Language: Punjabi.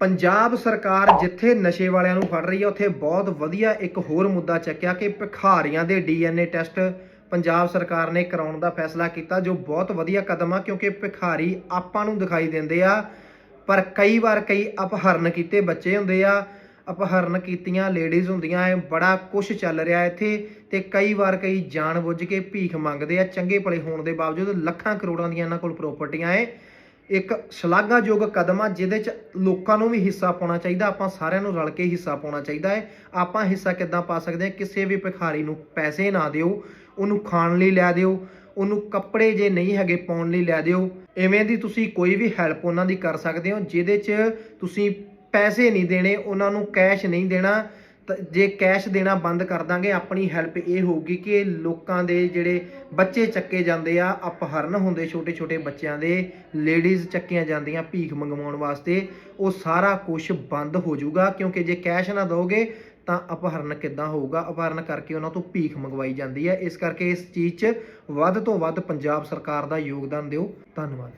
ਪੰਜਾਬ ਸਰਕਾਰ ਜਿੱਥੇ ਨਸ਼ੇ ਵਾਲਿਆਂ ਨੂੰ ਫੜ ਰਹੀ ਹੈ ਉੱਥੇ ਬਹੁਤ ਵਧੀਆ ਇੱਕ ਹੋਰ ਮੁੱਦਾ ਚੱਕਿਆ ਕਿ ਭਿਖਾਰੀਆਂ ਦੇ ਡੀਐਨਏ ਟੈਸਟ ਪੰਜਾਬ ਸਰਕਾਰ ਨੇ ਕਰਾਉਣ ਦਾ ਫੈਸਲਾ ਕੀਤਾ, ਜੋ ਬਹੁਤ ਵਧੀਆ ਕਦਮ ਆ, ਕਿਉਂਕਿ ਭਿਖਾਰੀ ਆਪਾਂ ਨੂੰ ਦਿਖਾਈ ਦਿੰਦੇ ਆ, ਪਰ ਕਈ ਵਾਰ ਕਈ ਅਪਹਰਨ ਕੀਤੇ ਬੱਚੇ ਹੁੰਦੇ ਆ, ਅਪਹਰਨ ਕੀਤੀਆਂ ਲੇਡੀਜ਼ ਹੁੰਦੀਆਂ ਐ ਬੜਾ ਕੁਝ ਚੱਲ ਰਿਹਾ ਇੱਥੇ, ਤੇ ਕਈ ਵਾਰ ਕਈ ਜਾਣਬੁੱਝ ਕੇ ਭੀਖ ਮੰਗਦੇ ਆ, ਚੰਗੇ ਭਲੇ ਹੋਣ ਦੇ ਬਾਵਜੂਦ ਲੱਖਾਂ ਕਰੋੜਾਂ ਦੀਆਂ ਇਹਨਾਂ ਕੋਲ ਪ੍ਰਾਪਰਟੀਆਂ ਐ ਇੱਕ ਸ਼ਲਾਘਾਯੋਗ ਕਦਮ ਆ, ਜਿਹਦੇ ਚ ਲੋਕਾਂ ਨੂੰ ਵੀ ਹਿੱਸਾ ਪਾਉਣਾ ਚਾਹੀਦਾ, ਆਪਾਂ ਸਾਰਿਆਂ ਨੂੰ ਰਲ ਕੇ ਹਿੱਸਾ ਪਾਉਣਾ ਚਾਹੀਦਾ ਹੈ। ਆਪਾਂ ਹਿੱਸਾ ਕਿੱਦਾਂ ਪਾ ਸਕਦੇ ਹਾਂ? ਕਿਸੇ ਵੀ ਭਿਖਾਰੀ ਨੂੰ ਪੈਸੇ ਨਾ ਦਿਓ, ਉਹਨੂੰ ਖਾਣ ਲਈ ਲੈ ਦਿਓ, ਉਹਨੂੰ ਕੱਪੜੇ ਜੇ ਨਹੀਂ ਹੈਗੇ ਪਾਉਣ ਲਈ ਲੈ ਦਿਓ। ਐਵੇਂ ਦੀ ਤੁਸੀਂ ਕੋਈ ਵੀ ਹੈਲਪ ਉਹਨਾਂ ਦੀ ਕਰ ਸਕਦੇ ਹੋ, ਜਿਹਦੇ 'ਚ ਤੁਸੀਂ ਪੈਸੇ ਨਹੀਂ ਦੇਣੇ, ਉਹਨਾਂ ਨੂੰ ਕੈਸ਼ ਨਹੀਂ ਦੇਣਾ। ਜੇ ਕੈਸ਼ ਦੇਣਾ ਬੰਦ ਕਰ ਦਾਂਗੇ, ਆਪਣੀ ਹੈਲਪ ਇਹ ਹੋਊਗੀ ਕਿ ਲੋਕਾਂ ਦੇ ਜਿਹੜੇ ਬੱਚੇ ਚੱਕੇ ਜਾਂਦੇ ਆ, ਅਪਹਰਨ ਹੁੰਦੇ ਛੋਟੇ ਛੋਟੇ ਬੱਚਿਆਂ ਦੇ, ਲੇਡੀਜ਼ ਚੱਕੀਆਂ ਜਾਂਦੀਆਂ ਭੀਖ ਮੰਗਵਾਉਣ ਵਾਸਤੇ, ਉਹ ਸਾਰਾ ਕੁਝ ਬੰਦ ਹੋ ਜਾਊਗਾ, ਕਿਉਂਕਿ ਜੇ ਕੈਸ਼ ਨਾ ਦੋਗੇ ਤਾਂ ਅਪਹਰਨ ਕਿੱਦਾਂ ਹੋਊਗਾ? ਅਪਹਰਨ ਕਰਕੇ ਉਹਨਾਂ ਤੋਂ ਭੀਖ ਮੰਗਵਾਈ ਜਾਂਦੀ ਹੈ। ਇਸ ਕਰਕੇ ਇਸ ਚੀਜ਼ 'ਚ ਵੱਧ ਤੋਂ ਵੱਧ ਪੰਜਾਬ ਸਰਕਾਰ ਦਾ ਯੋਗਦਾਨ ਦਿਓ। ਧੰਨਵਾਦ।